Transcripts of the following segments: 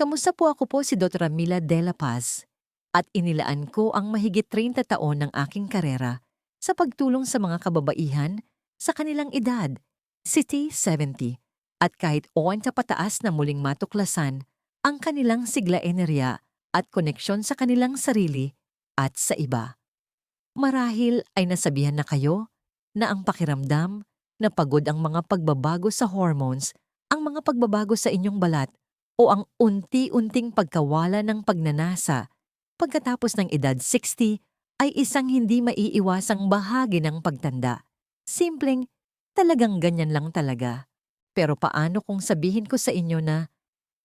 Kamusta po ako po si Dr. Mila De La Paz at inilaan ko ang mahigit 30 taon ng aking karera sa pagtulong sa mga kababaihan sa kanilang edad, City 70, at kahit oon sa pataas na muling matuklasan ang kanilang sigla enerya at koneksyon sa kanilang sarili at sa iba. Marahil ay nasabihan na kayo na ang pakiramdam na pagod ang mga pagbabago sa hormones, ang mga pagbabago sa inyong balat o ang unti-unting pagkawala ng pagnanasa pagkatapos ng edad 60 ay isang hindi maiiwasang bahagi ng pagtanda. Simpleng, talagang ganyan lang talaga. Pero paano kung sabihin ko sa inyo na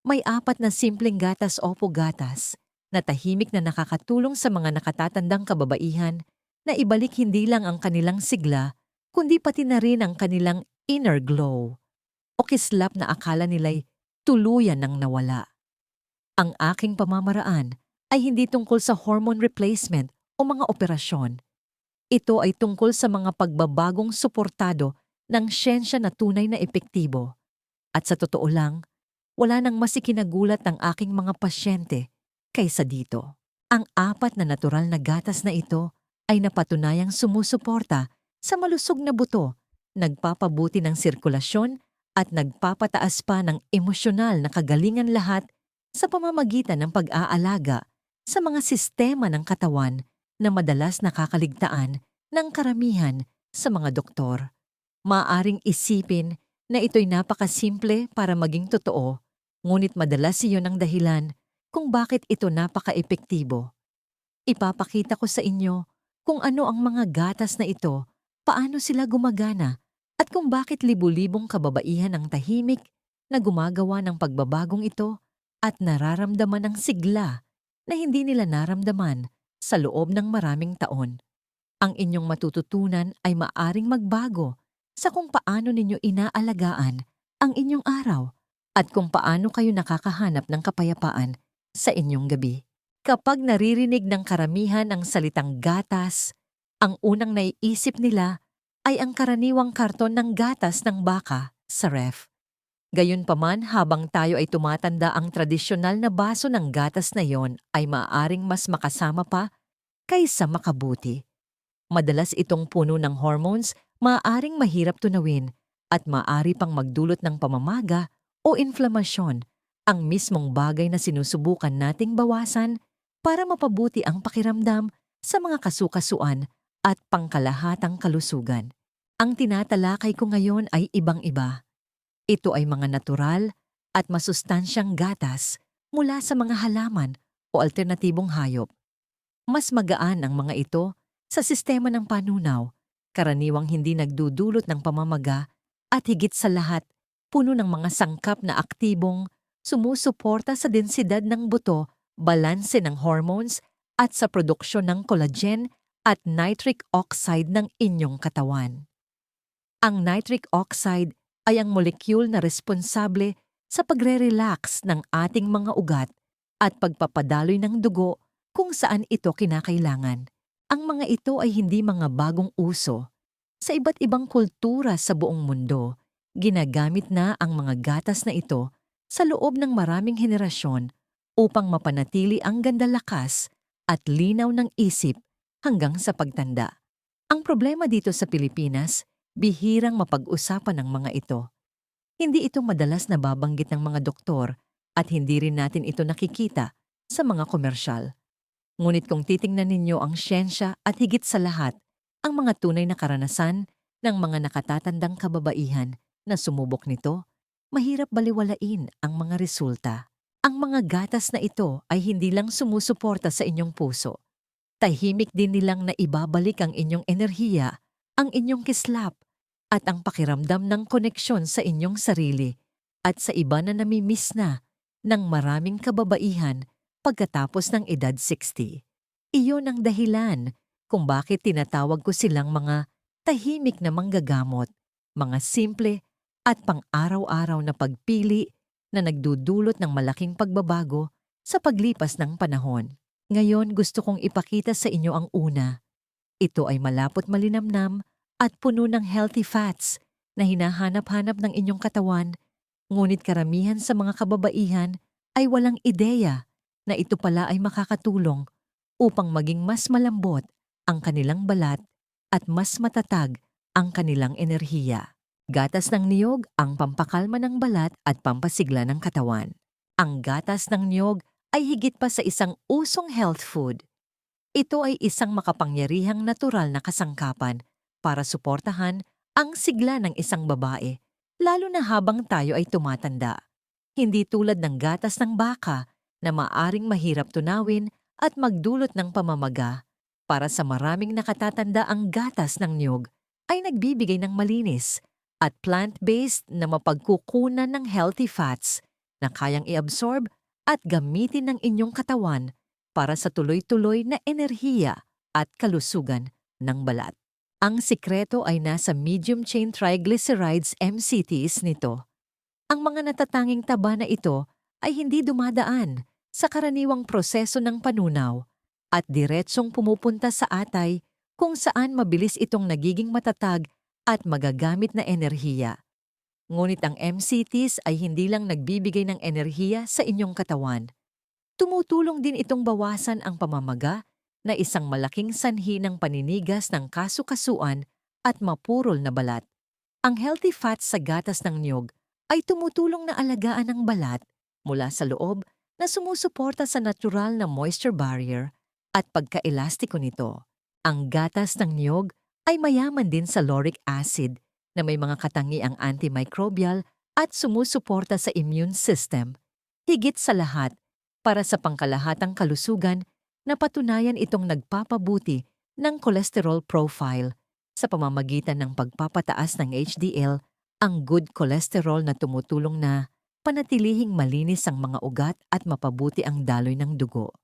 may apat na simpleng gatas o gatas na tahimik na nakakatulong sa mga nakatatandang kababaihan na ibalik hindi lang ang kanilang sigla, kundi pati na rin ang kanilang inner glow o kislap na akala nila'y tuluyan ng nawala. Ang aking pamamaraan ay hindi tungkol sa hormone replacement o mga operasyon. Ito ay tungkol sa mga pagbabagong suportado ng siyensya na tunay na epektibo. At sa totoo lang, wala nang mas ikinagulat ng aking mga pasyente kaysa dito. Ang apat na natural na gatas na ito ay napatunayang sumusuporta sa malusog na buto, nagpapabuti ng sirkulasyon at nagpapataas pa ng emosyonal na kagalingan lahat sa pamamagitan ng pag-aalaga sa mga sistema ng katawan na madalas nakakaligtaan ng karamihan sa mga doktor. Maaring isipin na ito'y napakasimple para maging totoo, ngunit madalas iyon ang dahilan kung bakit ito napaka-epektibo. Ipapakita ko sa inyo kung ano ang mga gatas na ito, paano sila gumagana, at kung bakit libu-libong kababaihan ang tahimik na gumagawa ng pagbabagong ito at nararamdaman ng sigla na hindi nila naramdaman sa loob ng maraming taon. Ang inyong matututunan ay maaring magbago sa kung paano ninyo inaalagaan ang inyong araw at kung paano kayo nakakahanap ng kapayapaan sa inyong gabi. Kapag naririnig ng karamihan ang salitang gatas, ang unang naiisip nila ay ang karaniwang karton ng gatas ng baka sa ref. Gayunpaman habang tayo ay tumatanda ang tradisyonal na baso ng gatas na yon ay maaring mas makasama pa kaysa makabuti. Madalas itong puno ng hormones, maaring mahirap tunawin at maaari pang magdulot ng pamamaga o inflamasyon, ang mismong bagay na sinusubukan nating bawasan para mapabuti ang pakiramdam sa mga kasukasuan at pangkalahatang kalusugan. Ang tinatalakay ko ngayon ay ibang-iba. Ito ay mga natural at masustansyang gatas mula sa mga halaman o alternatibong hayop. Mas magaan ang mga ito sa sistema ng panunaw, karaniwang hindi nagdudulot ng pamamaga at higit sa lahat, puno ng mga sangkap na aktibong sumusuporta sa densidad ng buto, balanse ng hormones at sa produksyon ng collagen at nitric oxide ng inyong katawan. Ang nitric oxide ay ang molekul na responsable sa pagre-relax ng ating mga ugat at pagpapadaloy ng dugo kung saan ito kinakailangan. Ang mga ito ay hindi mga bagong uso. Sa iba't ibang kultura sa buong mundo, ginagamit na ang mga gatas na ito sa loob ng maraming henerasyon upang mapanatili ang ganda lakas at linaw ng isip hanggang sa pagtanda. Ang problema dito sa Pilipinas, bihirang mapag-usapan ng mga ito. Hindi ito madalas nababanggit ng mga doktor at hindi rin natin ito nakikita sa mga komersyal. Ngunit kung titingnan ninyo ang siyensya at higit sa lahat, ang mga tunay na karanasan ng mga nakatatandang kababaihan na sumubok nito, mahirap baliwalain ang mga resulta. Ang mga gatas na ito ay hindi lang sumusuporta sa inyong puso, tahimik din nilang naibabalik ang inyong enerhiya, ang inyong kislap, at ang pakiramdam ng koneksyon sa inyong sarili at sa iba na namimiss na ng maraming kababaihan pagkatapos ng edad 60. Iyon ang dahilan kung bakit tinatawag ko silang mga tahimik na manggagamot, mga simple at pang-araw-araw na pagpili na nagdudulot ng malaking pagbabago sa paglipas ng panahon. Ngayon gusto kong ipakita sa inyo ang una. Ito ay malapot malinamnam at puno ng healthy fats na hinahanap-hanap ng inyong katawan, ngunit karamihan sa mga kababaihan ay walang ideya na ito pala ay makakatulong upang maging mas malambot ang kanilang balat at mas matatag ang kanilang enerhiya. Gatas ng niyog ang pampakalma ng balat at pampasigla ng katawan. Ang gatas ng niyog ay higit pa sa isang usong health food. Ito ay isang makapangyarihang natural na kasangkapan para suportahan ang sigla ng isang babae, lalo na habang tayo ay tumatanda. Hindi tulad ng gatas ng baka na maaring mahirap tunawin at magdulot ng pamamaga. Para sa maraming nakatatanda ang gatas ng niyog ay nagbibigay ng malinis at plant-based na mapagkukunan ng healthy fats na kayang i-absorb at gamitin ng inyong katawan para sa tuloy-tuloy na enerhiya at kalusugan ng balat. Ang sikreto ay nasa medium chain triglycerides MCTs nito. Ang mga natatanging taba na ito ay hindi dumadaan sa karaniwang proseso ng panunaw at diretsong pumupunta sa atay kung saan mabilis itong nagiging matatag at magagamit na enerhiya. Ngunit ang MCTs ay hindi lang nagbibigay ng enerhiya sa inyong katawan. Tumutulong din itong bawasan ang pamamaga na isang malaking sanhi ng paninigas ng kasukasuan at mapurol na balat. Ang healthy fats sa gatas ng niyog ay tumutulong na alagaan ang balat mula sa loob na sumusuporta sa natural na moisture barrier at pagkaelastiko nito. Ang gatas ng niyog ay mayaman din sa lauric acid na may mga katangiang antimicrobial at sumusuporta sa immune system. Higit sa lahat, para sa pangkalahatang kalusugan, napatunayan itong nagpapabuti ng cholesterol profile sa pamamagitan ng pagpapataas ng HDL, ang good cholesterol na tumutulong na panatilihing malinis ang mga ugat at mapabuti ang daloy ng dugo.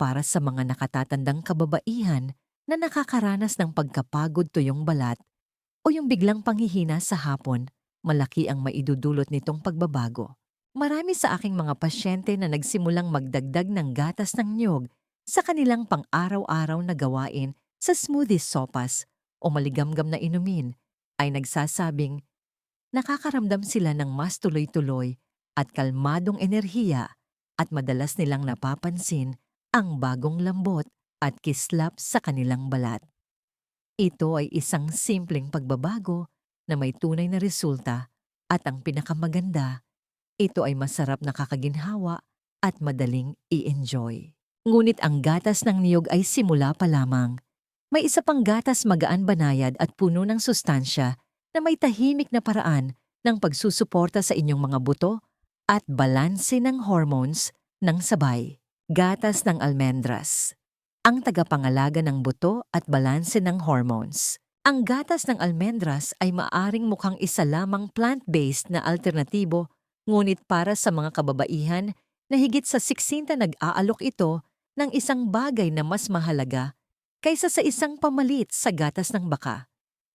Para sa mga nakatatandang kababaihan, na nakakaranas ng pagkapagod tuyong balat o yung biglang panghihina sa hapon, malaki ang maidudulot nitong pagbabago. Marami sa aking mga pasyente na nagsimulang magdagdag ng gatas ng nyog sa kanilang pang-araw-araw na gawain sa smoothie sopas o maligamgam na inumin ay nagsasabing nakakaramdam sila ng mas tuloy-tuloy at kalmadong enerhiya at madalas nilang napapansin ang bagong lambot at kislap sa kanilang balat. Ito ay isang simpleng pagbabago na may tunay na resulta at ang pinakamaganda, ito ay masarap na kakaginhawa at madaling i-enjoy. Ngunit ang gatas ng niyog ay simula pa lamang. May isa pang gatas magaan banayad at puno ng sustansya na may tahimik na paraan ng pagsusuporta sa inyong mga buto at balanse ng hormones ng sabay. Gatas ng almendras ang tagapangalaga ng buto at balanse ng hormones. Ang gatas ng almendras ay maaring mukhang isa lamang plant-based na alternatibo, ngunit para sa mga kababaihan na higit sa siksinta nag-aalok ito ng isang bagay na mas mahalaga kaysa sa isang pamalit sa gatas ng baka.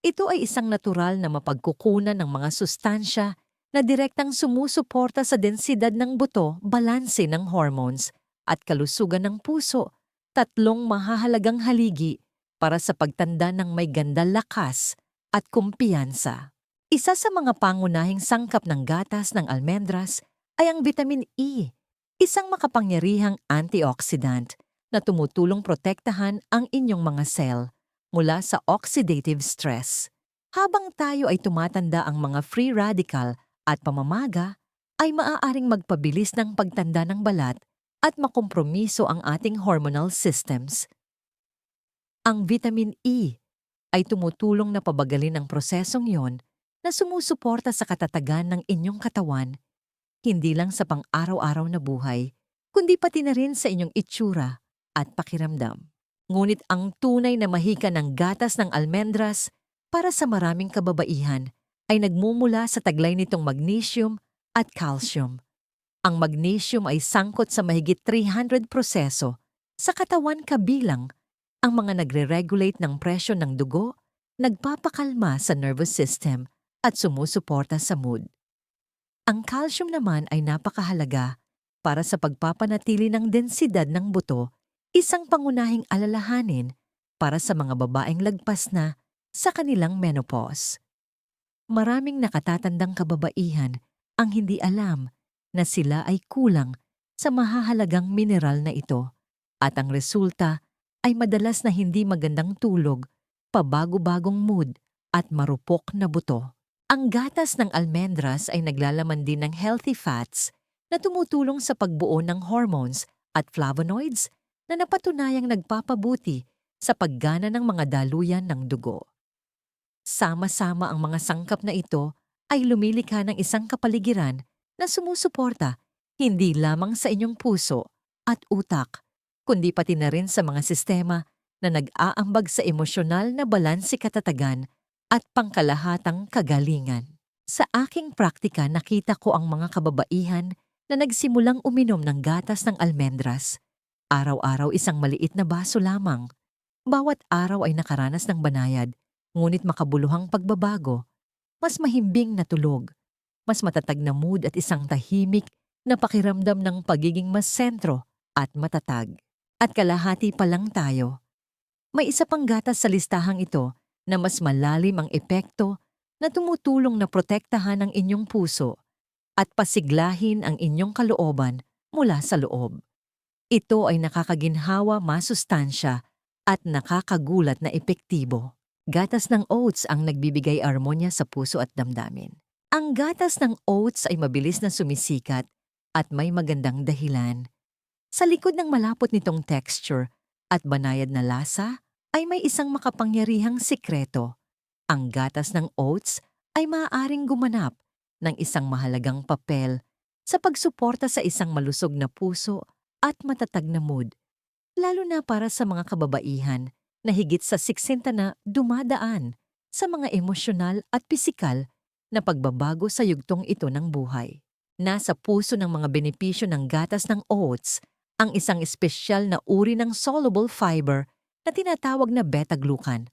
Ito ay isang natural na mapagkukunan ng mga sustansya na direktang sumusuporta sa densidad ng buto, balanse ng hormones, at kalusugan ng puso tatlong mahahalagang haligi para sa pagtanda ng may ganda lakas at kumpiyansa. Isa sa mga pangunahing sangkap ng gatas ng almendras ay ang vitamin E, isang makapangyarihang antioxidant na tumutulong protektahan ang inyong mga cell mula sa oxidative stress. Habang tayo ay tumatanda ang mga free radical at pamamaga, ay maaaring magpabilis ng pagtanda ng balat at makompromiso ang ating hormonal systems. Ang vitamin E ay tumutulong na pabagalin ang prosesong yon na sumusuporta sa katatagan ng inyong katawan, hindi lang sa pang-araw-araw na buhay, kundi pati na rin sa inyong itsura at pakiramdam. Ngunit ang tunay na mahika ng gatas ng almendras para sa maraming kababaihan ay nagmumula sa taglay nitong magnesium at calcium ang magnesium ay sangkot sa mahigit 300 proseso sa katawan kabilang ang mga nagre-regulate ng presyo ng dugo, nagpapakalma sa nervous system at sumusuporta sa mood. Ang calcium naman ay napakahalaga para sa pagpapanatili ng densidad ng buto, isang pangunahing alalahanin para sa mga babaeng lagpas na sa kanilang menopause. Maraming nakatatandang kababaihan ang hindi alam na sila ay kulang sa mahahalagang mineral na ito at ang resulta ay madalas na hindi magandang tulog, pabago-bagong mood at marupok na buto. Ang gatas ng almendras ay naglalaman din ng healthy fats na tumutulong sa pagbuo ng hormones at flavonoids na napatunayang nagpapabuti sa paggana ng mga daluyan ng dugo. Sama-sama ang mga sangkap na ito ay lumilikha ng isang kapaligiran na sumusuporta hindi lamang sa inyong puso at utak, kundi pati na rin sa mga sistema na nag-aambag sa emosyonal na balanse katatagan at pangkalahatang kagalingan. Sa aking praktika nakita ko ang mga kababaihan na nagsimulang uminom ng gatas ng almendras. Araw-araw isang maliit na baso lamang. Bawat araw ay nakaranas ng banayad, ngunit makabuluhang pagbabago. Mas mahimbing na tulog, mas matatag na mood at isang tahimik na pakiramdam ng pagiging mas sentro at matatag. At kalahati pa lang tayo. May isa pang gatas sa listahang ito na mas malalim ang epekto na tumutulong na protektahan ang inyong puso at pasiglahin ang inyong kalooban mula sa loob. Ito ay nakakaginhawa masustansya at nakakagulat na epektibo. Gatas ng oats ang nagbibigay armonya sa puso at damdamin. Ang gatas ng oats ay mabilis na sumisikat at may magandang dahilan. Sa likod ng malapot nitong texture at banayad na lasa, ay may isang makapangyarihang sikreto. Ang gatas ng oats ay maaaring gumanap ng isang mahalagang papel sa pagsuporta sa isang malusog na puso at matatag na mood, lalo na para sa mga kababaihan na higit sa siksinta na dumadaan sa mga emosyonal at pisikal na pagbabago sa yugtong ito ng buhay. Nasa puso ng mga benepisyo ng gatas ng oats ang isang espesyal na uri ng soluble fiber na tinatawag na beta-glucan.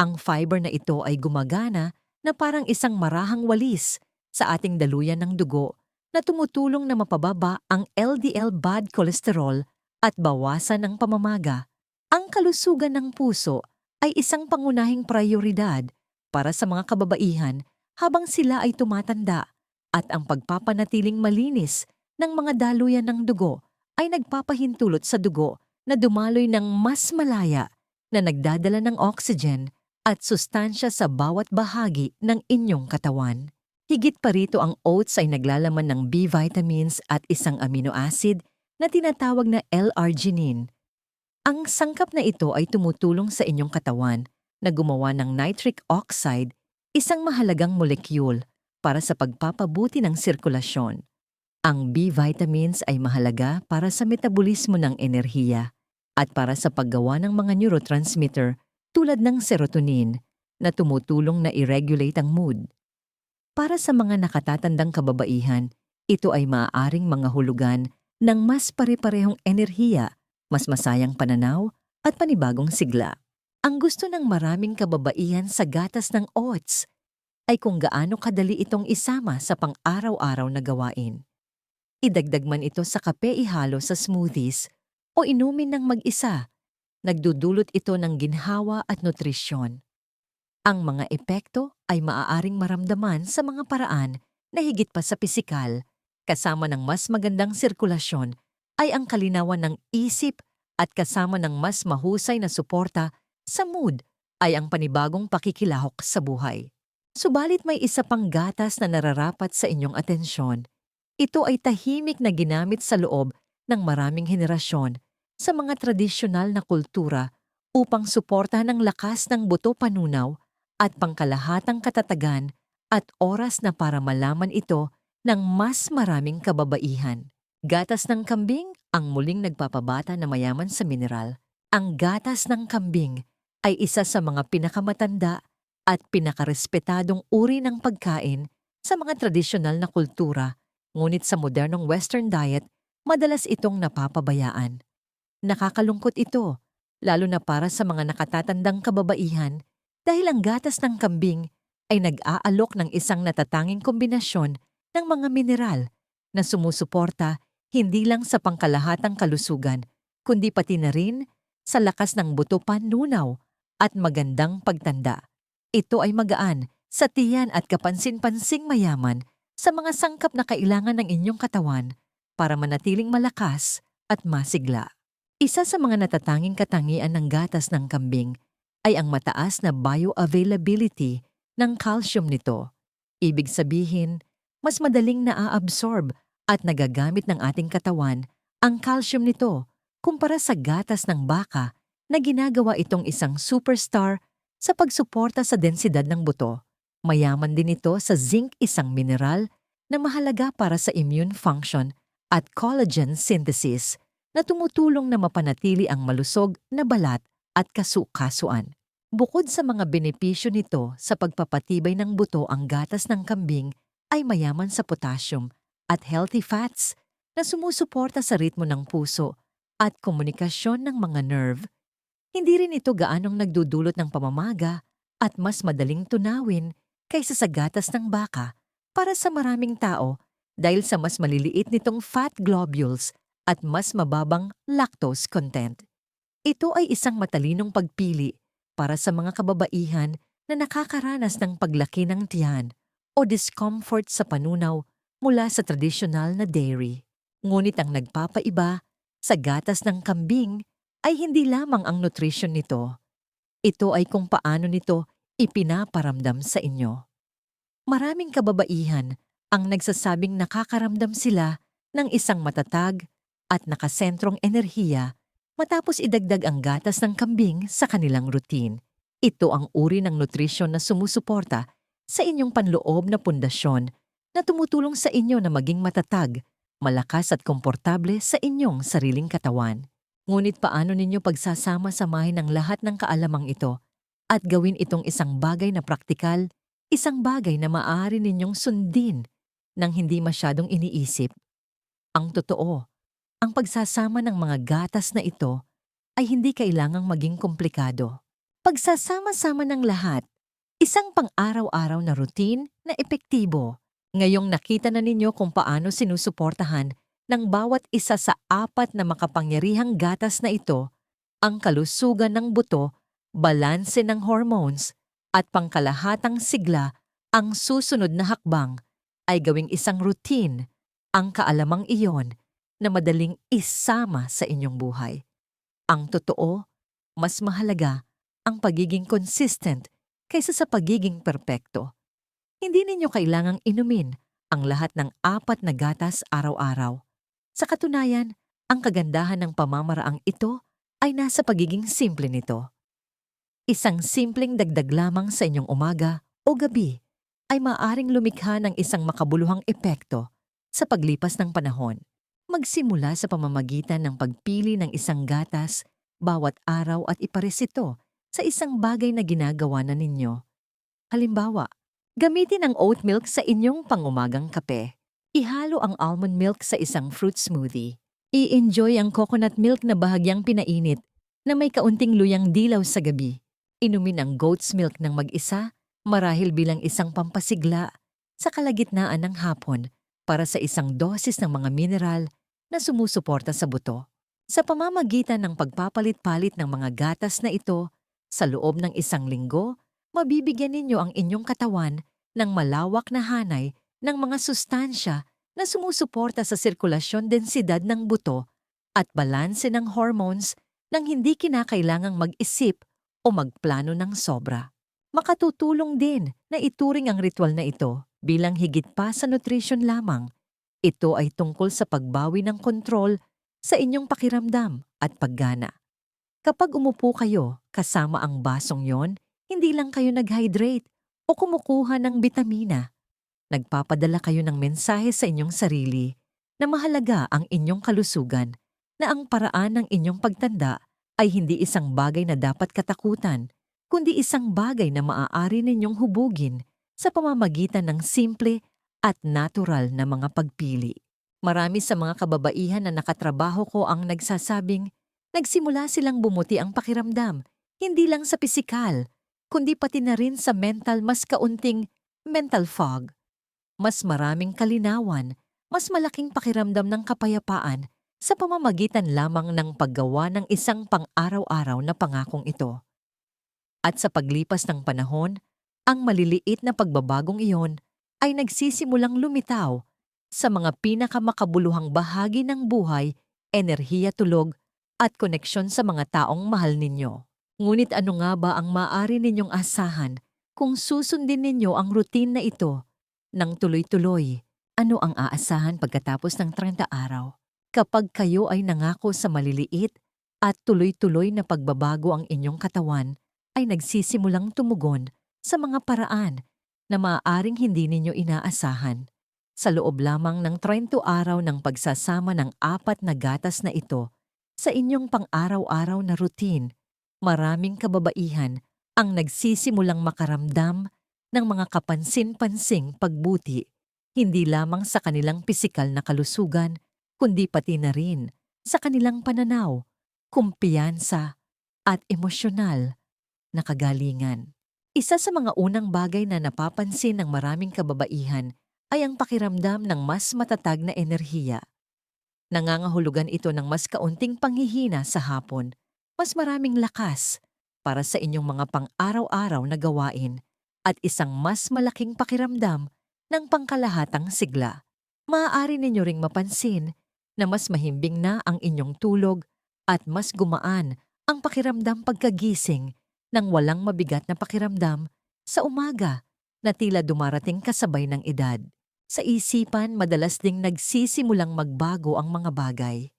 Ang fiber na ito ay gumagana na parang isang marahang walis sa ating daluyan ng dugo na tumutulong na mapababa ang LDL bad cholesterol at bawasan ang pamamaga. Ang kalusugan ng puso ay isang pangunahing prioridad para sa mga kababaihan habang sila ay tumatanda at ang pagpapanatiling malinis ng mga daluyan ng dugo ay nagpapahintulot sa dugo na dumaloy ng mas malaya na nagdadala ng oxygen at sustansya sa bawat bahagi ng inyong katawan. Higit pa rito ang oats ay naglalaman ng B vitamins at isang amino acid na tinatawag na L-arginine. Ang sangkap na ito ay tumutulong sa inyong katawan na gumawa ng nitric oxide, isang mahalagang molekule para sa pagpapabuti ng sirkulasyon. Ang B vitamins ay mahalaga para sa metabolismo ng enerhiya at para sa paggawa ng mga neurotransmitter tulad ng serotonin na tumutulong na i-regulate ang mood. Para sa mga nakatatandang kababaihan, ito ay maaaring mga hulugan ng mas pare-parehong enerhiya, mas masayang pananaw at panibagong sigla. Ang gusto ng maraming kababaihan sa gatas ng oats ay kung gaano kadali itong isama sa pang-araw-araw na gawain. Idagdag man ito sa kape ihalo sa smoothies o inumin ng mag-isa, nagdudulot ito ng ginhawa at nutrisyon. Ang mga epekto ay maaaring maramdaman sa mga paraan na higit pa sa pisikal, kasama ng mas magandang sirkulasyon ay ang kalinawan ng isip at kasama ng mas mahusay na suporta sa mood ay ang panibagong pakikilahok sa buhay. Subalit may isa pang gatas na nararapat sa inyong atensyon ito ay tahimik na ginamit sa loob ng maraming henerasyon sa mga tradisyonal na kultura upang suportahan ang lakas ng buto panunaw at pangkalahatang katatagan at oras na para malaman ito ng mas maraming kababaihan. Gatas ng kambing ang muling nagpapabata na mayaman sa mineral. Ang gatas ng kambing ay isa sa mga pinakamatanda at pinakarespetadong uri ng pagkain sa mga tradisyonal na kultura Ngunit sa modernong Western diet, madalas itong napapabayaan. Nakakalungkot ito, lalo na para sa mga nakatatandang kababaihan dahil ang gatas ng kambing ay nag-aalok ng isang natatanging kombinasyon ng mga mineral na sumusuporta hindi lang sa pangkalahatang kalusugan, kundi pati na rin sa lakas ng buto panunaw at magandang pagtanda. Ito ay magaan sa tiyan at kapansin-pansing mayaman sa mga sangkap na kailangan ng inyong katawan para manatiling malakas at masigla. Isa sa mga natatanging katangian ng gatas ng kambing ay ang mataas na bioavailability ng calcium nito. Ibig sabihin, mas madaling naa-absorb at nagagamit ng ating katawan ang calcium nito kumpara sa gatas ng baka na ginagawa itong isang superstar sa pagsuporta sa densidad ng buto. Mayaman din ito sa zinc isang mineral na mahalaga para sa immune function at collagen synthesis na tumutulong na mapanatili ang malusog na balat at kasukasuan. Bukod sa mga benepisyo nito sa pagpapatibay ng buto ang gatas ng kambing ay mayaman sa potassium at healthy fats na sumusuporta sa ritmo ng puso at komunikasyon ng mga nerve. Hindi rin ito gaanong nagdudulot ng pamamaga at mas madaling tunawin kaysa sa gatas ng baka para sa maraming tao dahil sa mas maliliit nitong fat globules at mas mababang lactose content. Ito ay isang matalinong pagpili para sa mga kababaihan na nakakaranas ng paglaki ng tiyan o discomfort sa panunaw mula sa tradisyonal na dairy. Ngunit ang nagpapaiba sa gatas ng kambing ay hindi lamang ang nutrition nito. Ito ay kung paano nito ipinaparamdam sa inyo. Maraming kababaihan ang nagsasabing nakakaramdam sila ng isang matatag at nakasentrong enerhiya matapos idagdag ang gatas ng kambing sa kanilang routine. Ito ang uri ng nutrisyon na sumusuporta sa inyong panloob na pundasyon na tumutulong sa inyo na maging matatag, malakas at komportable sa inyong sariling katawan. Ngunit paano ninyo pagsasama-samahin ang lahat ng kaalamang ito at gawin itong isang bagay na praktikal, isang bagay na maaari ninyong sundin nang hindi masyadong iniisip? Ang totoo, ang pagsasama ng mga gatas na ito ay hindi kailangang maging komplikado. Pagsasama-sama ng lahat, isang pang-araw-araw na routine na epektibo. Ngayong nakita na ninyo kung paano sinusuportahan ng bawat isa sa apat na makapangyarihang gatas na ito ang kalusugan ng buto, balanse ng hormones, at pangkalahatang sigla, ang susunod na hakbang ay gawing isang routine ang kaalamang iyon na madaling isama sa inyong buhay. Ang totoo, mas mahalaga ang pagiging consistent kaysa sa pagiging perpekto. Hindi ninyo kailangang inumin ang lahat ng apat na gatas araw-araw. Sa katunayan, ang kagandahan ng pamamaraang ito ay nasa pagiging simple nito. Isang simpleng dagdag lamang sa inyong umaga o gabi ay maaring lumikha ng isang makabuluhang epekto sa paglipas ng panahon. Magsimula sa pamamagitan ng pagpili ng isang gatas bawat araw at ipares ito sa isang bagay na ginagawa na ninyo. Halimbawa, gamitin ang oat milk sa inyong pangumagang kape. Ihalo ang almond milk sa isang fruit smoothie. I-enjoy ang coconut milk na bahagyang pinainit na may kaunting luyang dilaw sa gabi. Inumin ang goat's milk ng mag-isa marahil bilang isang pampasigla sa kalagitnaan ng hapon para sa isang dosis ng mga mineral na sumusuporta sa buto. Sa pamamagitan ng pagpapalit-palit ng mga gatas na ito, sa loob ng isang linggo, mabibigyan ninyo ang inyong katawan ng malawak na hanay ng mga sustansya na sumusuporta sa sirkulasyon densidad ng buto at balanse ng hormones nang hindi kinakailangang mag-isip o magplano ng sobra. Makatutulong din na ituring ang ritual na ito bilang higit pa sa nutrition lamang. Ito ay tungkol sa pagbawi ng kontrol sa inyong pakiramdam at paggana. Kapag umupo kayo kasama ang basong yon, hindi lang kayo nag-hydrate o kumukuha ng bitamina. Nagpapadala kayo ng mensahe sa inyong sarili na mahalaga ang inyong kalusugan, na ang paraan ng inyong pagtanda ay hindi isang bagay na dapat katakutan, kundi isang bagay na maaari ninyong hubugin sa pamamagitan ng simple at natural na mga pagpili. Marami sa mga kababaihan na nakatrabaho ko ang nagsasabing nagsimula silang bumuti ang pakiramdam, hindi lang sa pisikal, kundi pati na rin sa mental mas kaunting mental fog. Mas maraming kalinawan, mas malaking pakiramdam ng kapayapaan sa pamamagitan lamang ng paggawa ng isang pang-araw-araw na pangakong ito. At sa paglipas ng panahon, ang maliliit na pagbabagong iyon ay nagsisimulang lumitaw sa mga pinakamakabuluhang bahagi ng buhay, enerhiya tulog, at koneksyon sa mga taong mahal ninyo. Ngunit ano nga ba ang maaari ninyong asahan kung susundin ninyo ang routine na ito ng tuloy-tuloy? Ano ang aasahan pagkatapos ng 30 araw? Kapag kayo ay nangako sa maliliit at tuloy-tuloy na pagbabago ang inyong katawan, ay nagsisimulang tumugon sa mga paraan na maaaring hindi ninyo inaasahan. Sa loob lamang ng 30 araw ng pagsasama ng apat na gatas na ito sa inyong pang-araw-araw na routine, maraming kababaihan ang nagsisimulang makaramdam ng mga kapansin-pansing pagbuti, hindi lamang sa kanilang pisikal na kalusugan, kundi pati na rin sa kanilang pananaw, kumpiyansa at emosyonal na kagalingan. Isa sa mga unang bagay na napapansin ng maraming kababaihan ay ang pakiramdam ng mas matatag na enerhiya. Nangangahulugan ito ng mas kaunting panghihina sa hapon, mas maraming lakas para sa inyong mga pang-araw-araw na gawain at isang mas malaking pakiramdam ng pangkalahatang sigla. Maaari ninyo ring mapansin na mas mahimbing na ang inyong tulog at mas gumaan ang pakiramdam pagkagising nang walang mabigat na pakiramdam sa umaga na tila dumarating kasabay ng edad. Sa isipan, madalas ding nagsisimulang magbago ang mga bagay.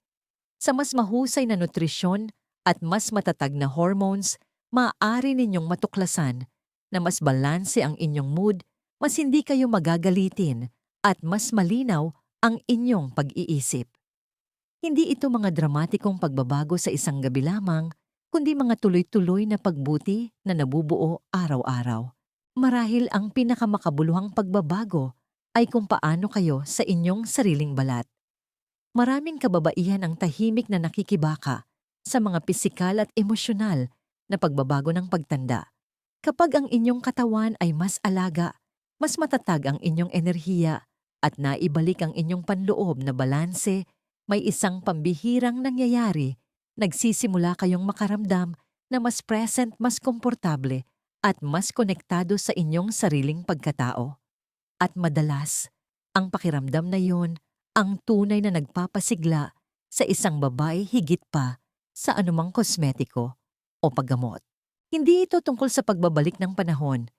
Sa mas mahusay na nutrisyon at mas matatag na hormones, maaari ninyong matuklasan na mas balanse ang inyong mood, mas hindi kayo magagalitin, at mas malinaw ang inyong pag-iisip. Hindi ito mga dramatikong pagbabago sa isang gabi lamang, kundi mga tuloy-tuloy na pagbuti na nabubuo araw-araw. Marahil ang pinakamakabuluhang pagbabago ay kung paano kayo sa inyong sariling balat. Maraming kababaihan ang tahimik na nakikibaka sa mga pisikal at emosyonal na pagbabago ng pagtanda. Kapag ang inyong katawan ay mas alaga, mas matatag ang inyong enerhiya at naibalik ang inyong panloob na balanse, may isang pambihirang nangyayari nagsisimula kayong makaramdam na mas present, mas komportable at mas konektado sa inyong sariling pagkatao. At madalas, ang pakiramdam na yon ang tunay na nagpapasigla sa isang babae higit pa sa anumang kosmetiko o paggamot. Hindi ito tungkol sa pagbabalik ng panahon.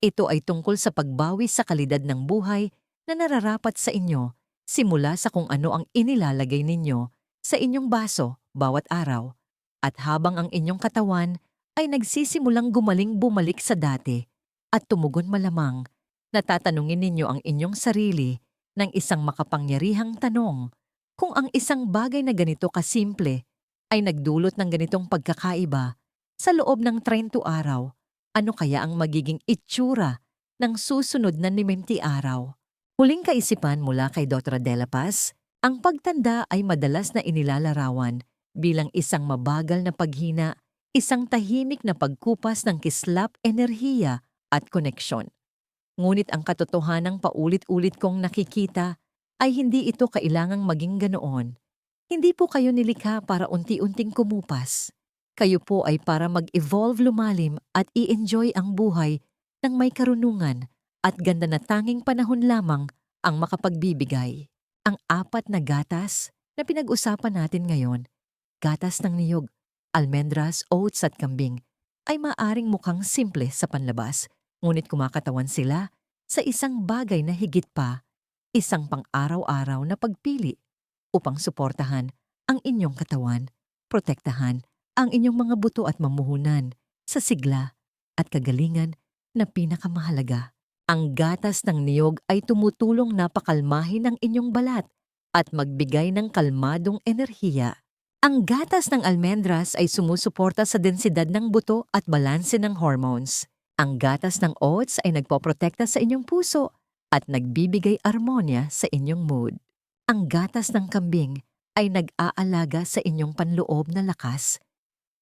Ito ay tungkol sa pagbawi sa kalidad ng buhay na nararapat sa inyo simula sa kung ano ang inilalagay ninyo sa inyong baso bawat araw at habang ang inyong katawan ay nagsisimulang gumaling bumalik sa dati at tumugon malamang, natatanungin ninyo ang inyong sarili ng isang makapangyarihang tanong kung ang isang bagay na ganito kasimple ay nagdulot ng ganitong pagkakaiba sa loob ng 30 araw, ano kaya ang magiging itsura ng susunod na 90 araw? Huling kaisipan mula kay Dr. Dela Paz, ang pagtanda ay madalas na inilalarawan bilang isang mabagal na paghina, isang tahimik na pagkupas ng kislap enerhiya at koneksyon. Ngunit ang katotohanang paulit-ulit kong nakikita ay hindi ito kailangang maging ganoon. Hindi po kayo nilikha para unti-unting kumupas. Kayo po ay para mag-evolve lumalim at i-enjoy ang buhay ng may karunungan at ganda na tanging panahon lamang ang makapagbibigay. Ang apat na gatas na pinag-usapan natin ngayon gatas ng niyog, almendras, oats at kambing ay maaring mukhang simple sa panlabas, ngunit kumakatawan sila sa isang bagay na higit pa, isang pang-araw-araw na pagpili upang suportahan ang inyong katawan, protektahan ang inyong mga buto at mamuhunan sa sigla at kagalingan na pinakamahalaga. Ang gatas ng niyog ay tumutulong na pakalmahin ang inyong balat at magbigay ng kalmadong enerhiya. Ang gatas ng almendras ay sumusuporta sa densidad ng buto at balanse ng hormones. Ang gatas ng oats ay nagpoprotekta sa inyong puso at nagbibigay armonya sa inyong mood. Ang gatas ng kambing ay nag-aalaga sa inyong panloob na lakas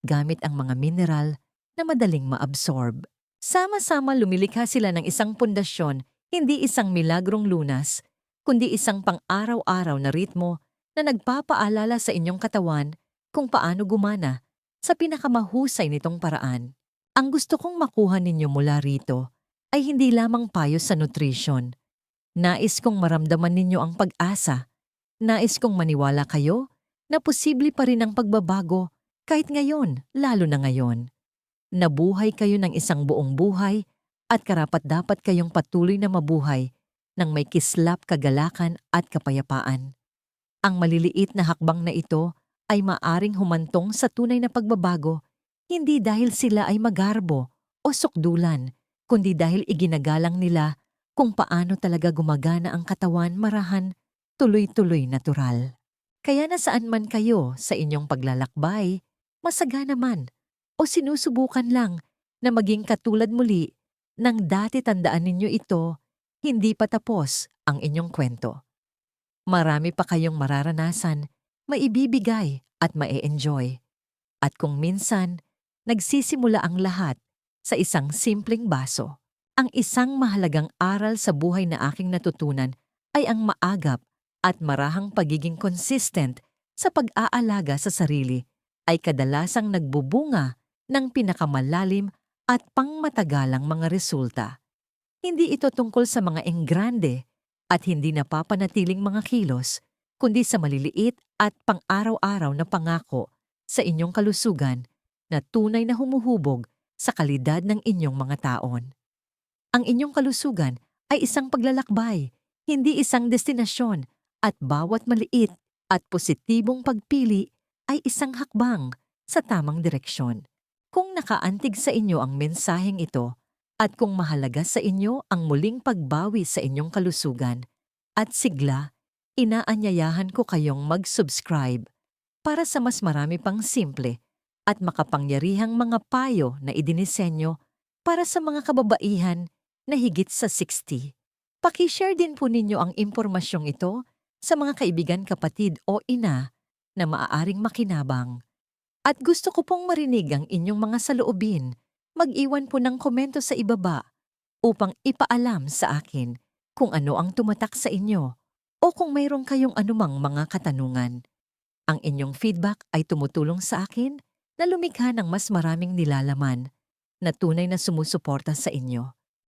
gamit ang mga mineral na madaling maabsorb. Sama-sama lumilikha sila ng isang pundasyon, hindi isang milagrong lunas, kundi isang pang-araw-araw na ritmo na nagpapaalala sa inyong katawan kung paano gumana sa pinakamahusay nitong paraan. Ang gusto kong makuha ninyo mula rito ay hindi lamang payo sa nutrition. Nais kong maramdaman ninyo ang pag-asa. Nais kong maniwala kayo na posible pa rin ang pagbabago kahit ngayon, lalo na ngayon. Nabuhay kayo ng isang buong buhay at karapat dapat kayong patuloy na mabuhay ng may kislap kagalakan at kapayapaan. Ang maliliit na hakbang na ito ay maaring humantong sa tunay na pagbabago hindi dahil sila ay magarbo o sukdulan, kundi dahil iginagalang nila kung paano talaga gumagana ang katawan marahan tuloy-tuloy natural. Kaya nasaan man kayo sa inyong paglalakbay, masagana man o sinusubukan lang na maging katulad muli nang dati tandaan ninyo ito, hindi pa tapos ang inyong kwento. Marami pa kayong mararanasan, maibibigay at mae-enjoy. At kung minsan, nagsisimula ang lahat sa isang simpleng baso. Ang isang mahalagang aral sa buhay na aking natutunan ay ang maagap at marahang pagiging consistent sa pag-aalaga sa sarili ay kadalasang nagbubunga ng pinakamalalim at pangmatagalang mga resulta. Hindi ito tungkol sa mga enggrande at hindi napapanatiling mga kilos, kundi sa maliliit at pang-araw-araw na pangako sa inyong kalusugan na tunay na humuhubog sa kalidad ng inyong mga taon. Ang inyong kalusugan ay isang paglalakbay, hindi isang destinasyon at bawat maliit at positibong pagpili ay isang hakbang sa tamang direksyon. Kung nakaantig sa inyo ang mensaheng ito at kung mahalaga sa inyo ang muling pagbawi sa inyong kalusugan at sigla, inaanyayahan ko kayong mag-subscribe para sa mas marami pang simple at makapangyarihang mga payo na idinisenyo para sa mga kababaihan na higit sa 60. Pakishare din po ninyo ang impormasyong ito sa mga kaibigan kapatid o ina na maaaring makinabang. At gusto ko pong marinig ang inyong mga saloobin. Mag-iwan po ng komento sa ibaba upang ipaalam sa akin kung ano ang tumatak sa inyo o kung mayroon kayong anumang mga katanungan. Ang inyong feedback ay tumutulong sa akin na lumikha ng mas maraming nilalaman na tunay na sumusuporta sa inyo.